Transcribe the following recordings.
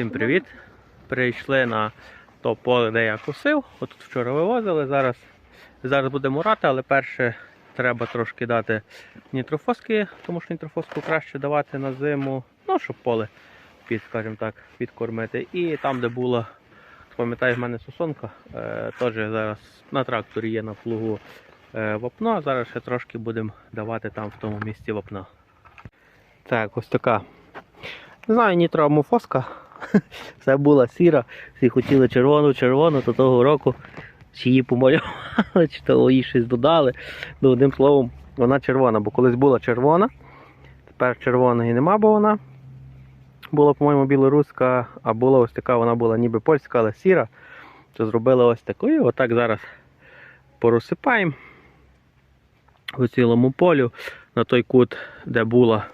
Всім привіт! Прийшли на то поле, де я косив. Отут вчора вивозили. Зараз, зараз будемо рати, але перше треба трошки дати нітрофоски, тому що нітрофоску краще давати на зиму, ну, щоб поле під, скажімо так, підкормити. І там, де була, пам'ятаю, в мене сосонка, е, теж зараз на тракторі є на плугу е, вапно. Зараз ще трошки будемо давати там в тому місці вапна. Так, ось така не знаю, нітроамофоска. Все була сіра. Всі хотіли червону, червону, то того року чи її помалювали, чи то їй щось додали. Ну, одним словом, вона червона, бо колись була червона. Тепер червоної нема, бо вона була, по-моєму, білоруська, а була ось така, вона була ніби польська, але сіра. То зробили ось таку. І отак зараз порозсипаємо по цілому полю на той кут, де була.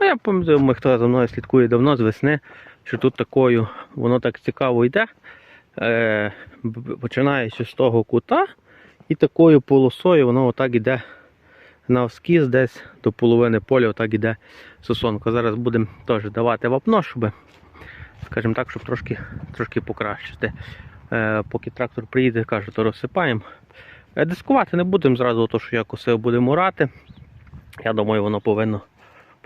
Ну, я пам'ятаю, хто за мною слідкує давно з весни, що тут такою, воно так цікаво йде. Е, починаючи з того кута, і такою полосою воно отак іде навскіз десь до половини поля, отак іде сосонка. Зараз будемо теж давати вапно, щоб, скажімо так, щоб трошки, трошки покращити. Е, поки трактор приїде, каже, то розсипаємо. Е, Дискувати не будемо зразу, то, що я косив, будемо орати. Я думаю, воно повинно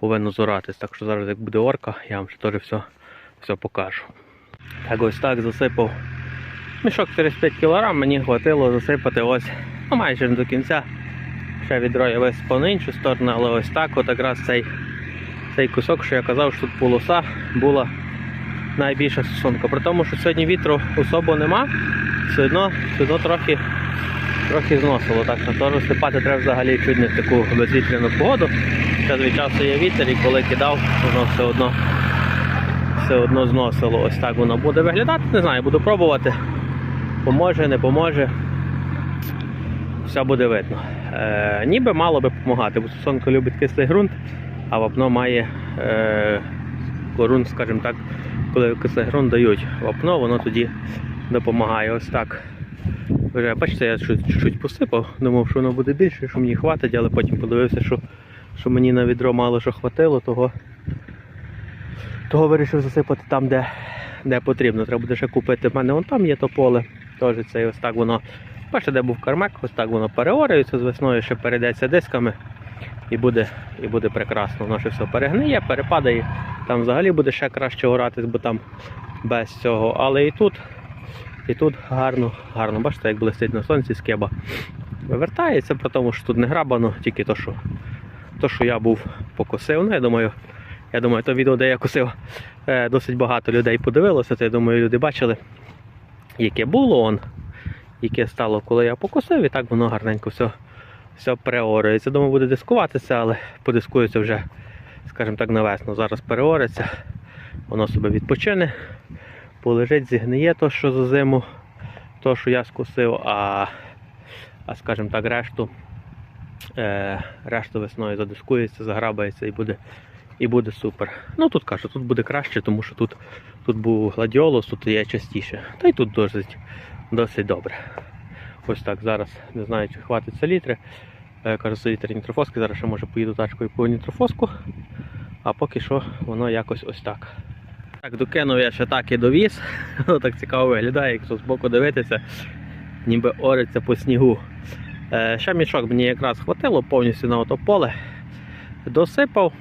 повинно зоратись. Так що зараз, як буде орка, я вам ще теж все, все покажу. Так ось так засипав мішок 35 кг, мені хватило засипати ось ну, майже до кінця. Ще відро я висипав на іншу сторону, але ось так от якраз цей, цей кусок, що я казав, що тут полоса була найбільша сосонка. При тому, що сьогодні вітру особо нема, все одно, все одно трохи, трохи зносило. Так що розсипати треба взагалі чуть не в таку безвітряну погоду. Час від є вітер і коли кидав, воно все одно все одно зносило. Ось так воно буде виглядати. Не знаю, буду пробувати. Поможе, не поможе. Все буде видно. Е, ніби мало би допомагати, бо сосонка любить кислий ґрунт, а вапно має е, ґрунт, скажімо так, коли кислий ґрунт дають вапно, воно тоді допомагає. Ось так. Вже бачите, я чуть- чуть-чуть посипав, думав, що воно буде більше, що мені хватить, але потім подивився, що що мені на відро мало що хватило, того, того вирішив засипати там, де, де потрібно. Треба буде ще купити. В мене вон там є то поле. Теж це ось так воно. Бачите, де був кармек, ось так воно переорюється з весною, ще перейдеться дисками і буде, і буде прекрасно. Воно ще все перегниє, перепадає. Там взагалі буде ще краще оратись, бо там без цього. Але і тут, і тут гарно, гарно. Бачите, як блистить на сонці скеба. Вивертається, при тому, що тут не грабано, тільки то, що то, що я був покосив. Ну, я думаю, я думаю, то відео, де я косив, е, досить багато людей подивилося. То я думаю, люди бачили, яке було он, яке стало, коли я покосив, і так воно гарненько все, все переорюється. Думаю, буде дискуватися, але подискується вже, скажімо так, на весну. Зараз переориться, воно себе відпочине, полежить, зігниє то, що за зиму, то, що я скосив, а, а скажімо так, решту е, решта весною задискується, заграбається і буде, і буде супер. Ну тут кажу, тут буде краще, тому що тут, тут був гладіолус, тут є частіше. Та й тут досить, досить добре. Ось так зараз не знаю, чи хватиться літри. Е, кажу, це літр нітрофоски, зараз ще може поїду тачкою по нітрофоску, а поки що воно якось ось так. Так, докинув я ще так і довіз. Воно так цікаво виглядає, якщо збоку дивитися, ніби ориться по снігу. Е, Ще мішок мені якраз хватило повністю на ото поле. Досипав.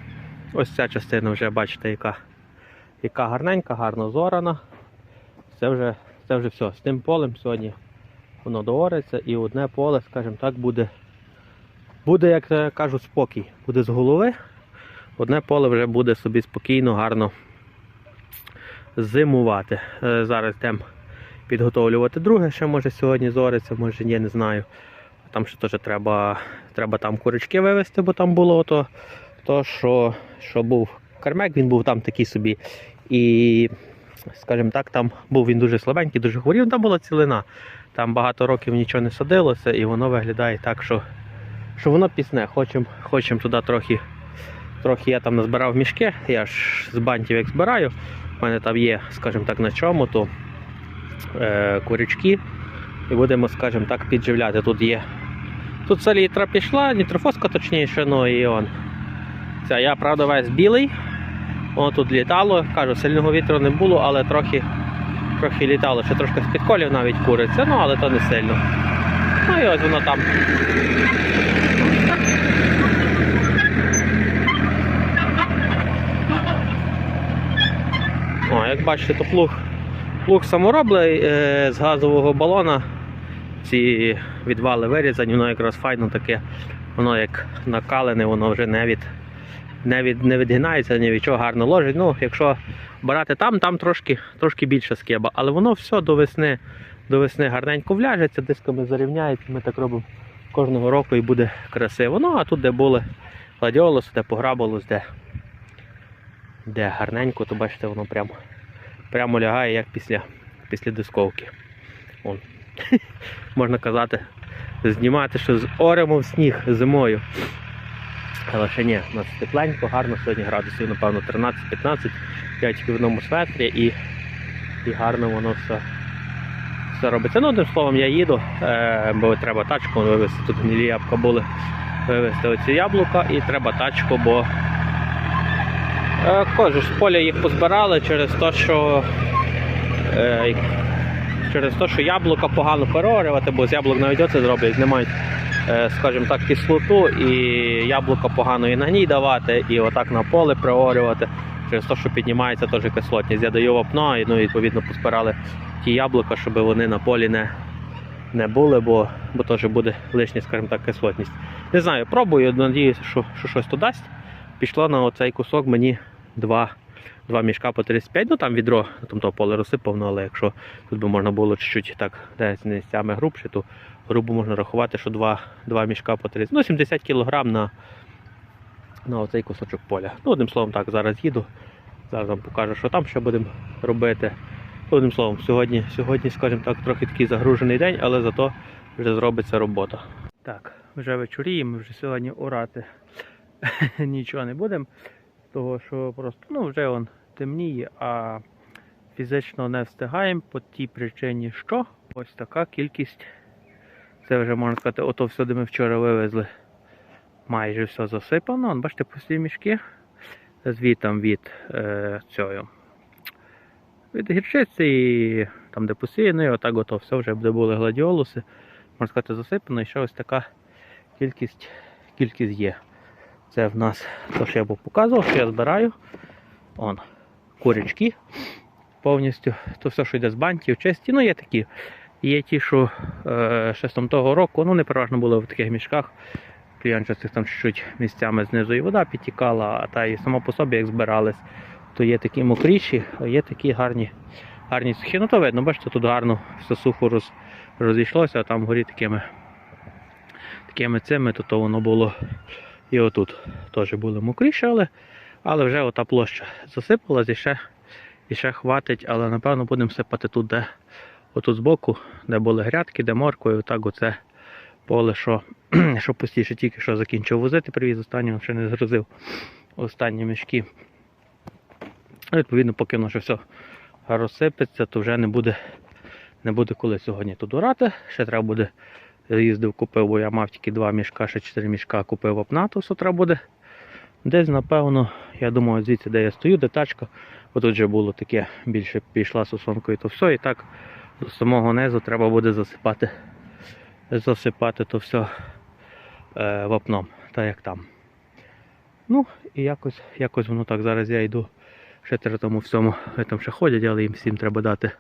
Ось ця частина вже бачите, яка, яка гарненька, гарно зорана. Це вже, це вже все. З тим полем сьогодні воно доориться і одне поле, скажімо так, буде, буде, як я кажу, спокій. Буде з голови. Одне поле вже буде собі спокійно, гарно зимувати. Е, Зараз йдемо підготовлювати друге, ще може сьогодні зориться, може ні, не знаю. Там ще теж треба, треба там курочки вивезти, бо там було то, то що, що був кармек, він був там такий собі. І, скажімо так, там був він дуже слабенький, дуже хворів, там була цілина. Там багато років нічого не садилося, і воно виглядає так, що, що воно пісне. Хочемо хочем туди трохи. Трохи я там назбирав мішки, я ж з бантів як збираю. У мене там є, скажімо так, на чому, то е, курячки. І будемо, скажімо так, підживляти. Тут є. Тут селітра пішла, нітрофоска точніше, ну і он. Ця я, правда, весь білий. Воно тут літало, кажу, сильного вітру не було, але трохи, трохи літало. Ще трошки з підколів навіть куриться, ну але то не сильно. Ну і ось воно там. О, як бачите, то плуг, плуг саморобний е, з газового балона. Ці відвали вирізані, воно якраз файно таке, воно як накалене, воно вже не від, не від, не відгинається, ні від чого гарно ложить. Ну, якщо брати там, там трошки, трошки більше скеба, але воно все до весни, до весни гарненько вляжеться, дисками зарівняється. Ми так робимо кожного року і буде красиво. Ну, а тут, де були гладіолус, де пограбилось, де, де гарненько, то бачите, воно прямо, прямо лягає, як після, після дисковки. Вон. Можна казати, знімати, що з оремо в сніг зимою. Але ще ні, у нас тепленько, гарно, сьогодні градусів, напевно, 13-15, я в одному светрі і, і гарно воно все, все робиться. Ну, одним словом, я їду, е, бо треба тачку вивезти. Тут гнилі ябка були вивезти оці яблука і треба тачку, бо кажу, з поля їх позбирали через те, що е, через те, що яблука погано переорювати, бо з яблук навіть оце зроблять, знімають, е, скажімо так, кислоту і яблука погано і на гній давати, і отак на поле приорювати. Через те, що піднімається теж кислотність. Я даю вапно і ну, відповідно поспирали ті яблука, щоб вони на полі не, не були, бо, бо теж буде лишня, скажімо так, кислотність. Не знаю, пробую, надіюся, що, що щось то дасть. Пішло на оцей кусок мені два, два мішка по 35, ну там відро на тому поле розсипав, ну, але якщо тут би можна було чуть-чуть так десь місцями грубше, то грубо можна рахувати, що два, два мішка по 30, ну 70 кг на, на оцей кусочок поля. Ну, одним словом, так, зараз їду. Зараз вам покажу, що там ще будемо робити. Одним словом, сьогодні, сьогодні, скажімо так, трохи такий загружений день, але зато вже зробиться робота. Так, вже вечоріємо, вже сьогодні орати нічого не будемо, того що просто ну, вже он темніє, а фізично не встигаємо по тій причині, що ось така кількість. Це вже можна сказати, ото все, де ми вчора вивезли. Майже все засипано. Вон, бачите, пусті мішки. Звітом від е, цього. Від гірчиці і там, де посіяно, і отак ото все вже де були гладіолуси. Можна сказати, засипано, і ще ось така кількість, кількість є. Це в нас то, що я був показував, що я збираю. Он, курячки повністю. То все, що йде з бантів, чисті. Ну, є такі. Є ті, що е, ще з того року, ну не переважно були в таких мішках. Кліянчастих там чуть-чуть місцями знизу і вода підтікала, а та і само по собі як збирались, то є такі мокріші, а є такі гарні, гарні сухі. Ну то видно, бачите, тут гарно все сухо роз, розійшлося, а там вгорі такими, такими цими, то, то воно було і отут теж були мокріші, але, але вже ота площа засипалась і ще, і ще хватить, але напевно будемо сипати тут, де отут збоку, де були грядки, де морква, і отак оце поле, що, що пустіше, тільки що закінчив возити, привіз останнього, ще не згрузив останні мішки. Відповідно, поки воно ще все розсипеться, то вже не буде, не буде коли сьогодні тут орати. Ще треба буде їздив, купив, бо я мав тільки два мішка, ще чотири мішка купив апнату, що треба буде. Десь, напевно, я думаю, звідси, де я стою, де тачка, отут вже було таке, більше пішла сосонкою, то все. І так до самого низу треба буде засипати, засипати то все е, вапном, так як там. Ну, і якось, якось воно так. Зараз я йду ще треба тому всьому, е, там ще ходять, але їм всім треба дати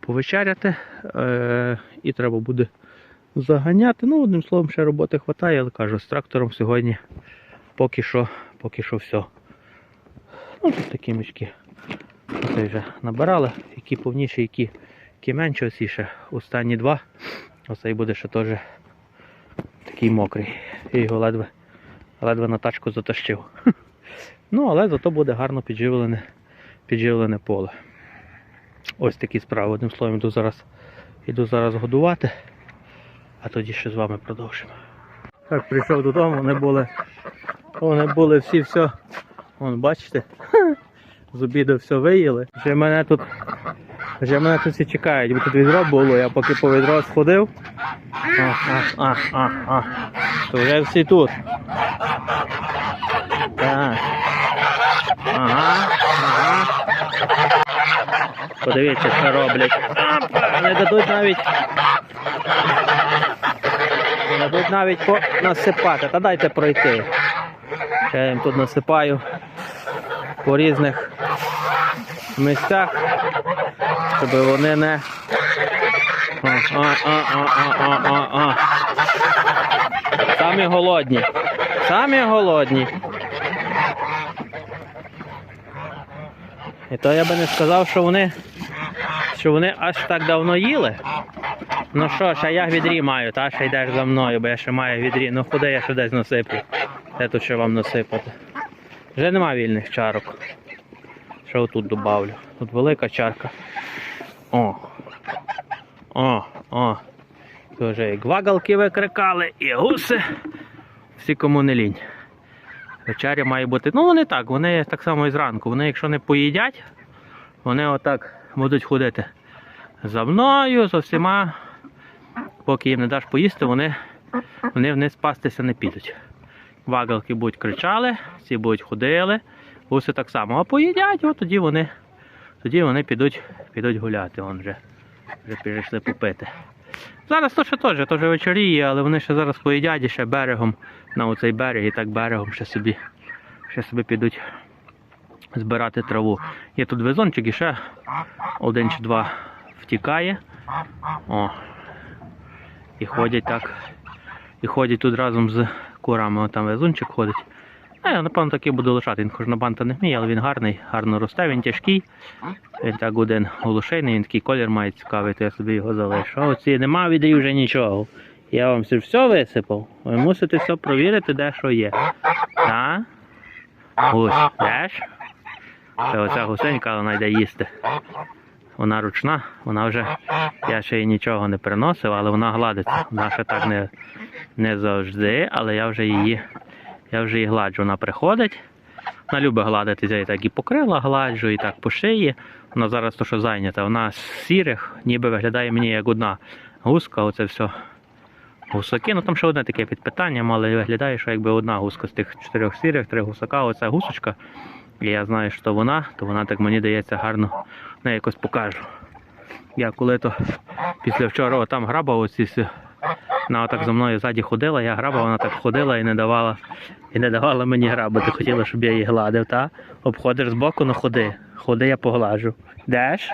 повечеряти. Е, і треба буде заганяти. Ну, одним словом, ще роботи вистачає, але кажу, з трактором сьогодні поки що, поки що все. Ну, тут такі мішки. Оце вже набирали, які повніші, які, які менші, ось і ще останні два. Оцей буде ще теж такий мокрий. Я його ледве, ледве на тачку затащив. Ну, але зато буде гарно підживлене, підживлене поле. Ось такі справи. Одним словом, йду зараз, йду зараз годувати, а тоді ще з вами продовжимо. Так, прийшов додому, вони були, вони були всі все. Вон, бачите, з обіду все виїли. Вже мене тут, вже мене тут всі чекають, бо тут відро було, я поки по відро сходив. А, а, а, а, а. То вже всі тут. Так. Ага, ага. Подивіться, що роблять. Опа, не дадуть навіть. Не дадуть навіть по... насипати. Та дайте пройти. Я їм тут насипаю по різних місцях, щоб вони не. А, а, а, а, а, а, а. Самі голодні. Самі голодні. І то я би не сказав, що вони, що вони аж так давно їли. Ну що ж, а я відрі маю, та ще йдеш за мною, бо я ще маю відрі. Ну куди я ще десь насиплю? Де тут ще вам насипати? Вже нема вільних чарок. Що отут добавлю? Тут велика чарка. О. О, о. Тут вже і гвагалки викрикали, і гуси. Всі кому не лінь. Вечеря має бути. Ну вони так, вони так само і зранку. Вони, якщо не поїдять, вони отак будуть ходити за мною, за всіма. Поки їм не даш поїсти, вони, вони вниз пастися не підуть. Вагалки будуть кричали, ці будуть ходили, гуси так само. А поїдять, от тоді вони, тоді вони підуть, підуть гуляти. Вон вже, вже перейшли попити. Зараз то ще теж, то вже вечоріє, але вони ще зараз поїдять ще берегом на оцей берег і так берегом ще собі, ще собі підуть збирати траву. Є тут везончик і ще один чи два втікає. О. І ходять так. І ходять тут разом з курами. О, там везунчик ходить. А я напевно таки буду лишати. Він хоч банта не вміє, але він гарний, гарно росте, він тяжкий. Він так один голошейний, він такий колір має цікавий, то я собі його залишу. А оці нема відрів вже нічого. Я вам все, висипав. Ви мусите все провірити, де що є. Так? Гусь, йдеш? Це оця гусенька, вона йде їсти. Вона ручна, вона вже, я ще їй нічого не приносив, але вона гладиться. Вона ще так не, не завжди, але я вже її, я вже її гладжу. Вона приходить. Вона любить гладитися, їй так і покрила гладжу, і так по шиї. Вона зараз то, що зайнята. Вона з сірих, ніби виглядає мені як одна гуска, оце все. Гусаки, ну там ще одне таке під питанням, але виглядає, що якби одна гуска з тих чотирьох сірих, три гусака, оця гусочка. І я знаю, що вона, то вона так мені дається гарно не якось покажу. Я коли то після вчора там граба оці вона так за мною ззаді ходила, я граба, вона так ходила і не давала, і не давала мені грабати. Хотіла, щоб я її гладив, та? Обходиш збоку, ну ходи. Ходи, я поглажу. Деш?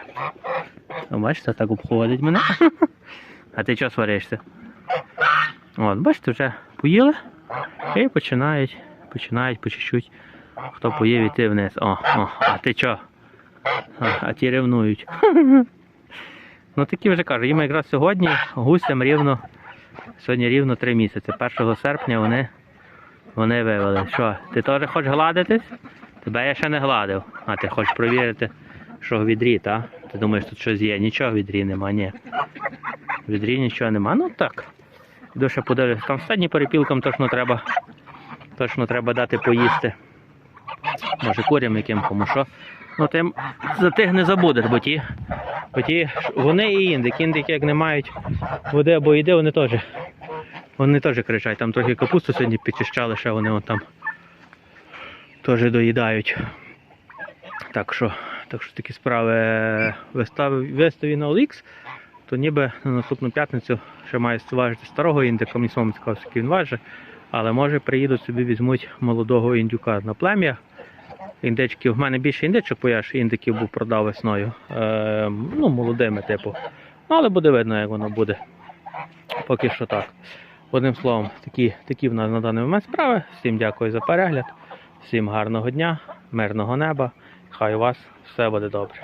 О, бачите, так обходить мене. А ти чого сваришся? От, бачите, вже поїли і починають, починають по чуть-чуть. Хто поїв іти вниз. О, о, а ти чо? А, ті ревнують. ну такі вже кажу, їм якраз сьогодні гусям рівно, сьогодні рівно 3 місяці. 1 серпня вони, вони вивели. Що, ти теж хочеш гладитись? Тебе я ще не гладив. А ти хочеш провірити, що в відрі, та? Ти думаєш, тут щось є? Нічого в відрі нема, ні. В відрі нічого нема. Ну так. Іду ще подивлюсь. Там стадні перепілкам точно треба, точно треба дати поїсти. Може курям яким кому що. Ну тим за тих не забудеш, бо ті, бо ті вони і індик. Індики як не мають води або їди, вони теж. Вони теж кричать. Там трохи капусту сьогодні підчищали, ще вони от там теж доїдають. Так що, так що такі справи вистави, виставі на OLX, то ніби на наступну п'ятницю ще має важити старого індика, мені самому цікаво, скільки він важить. Але може приїдуть собі візьмуть молодого індюка на плем'я. Індичків, в мене більше індичок, бо я ж індиків був продав весною. Е, ну, молодими, типу. Але буде видно, як воно буде. Поки що так. Одним словом, такі, такі в нас на даний момент справи. Всім дякую за перегляд, всім гарного дня, мирного неба. Хай у вас все буде добре.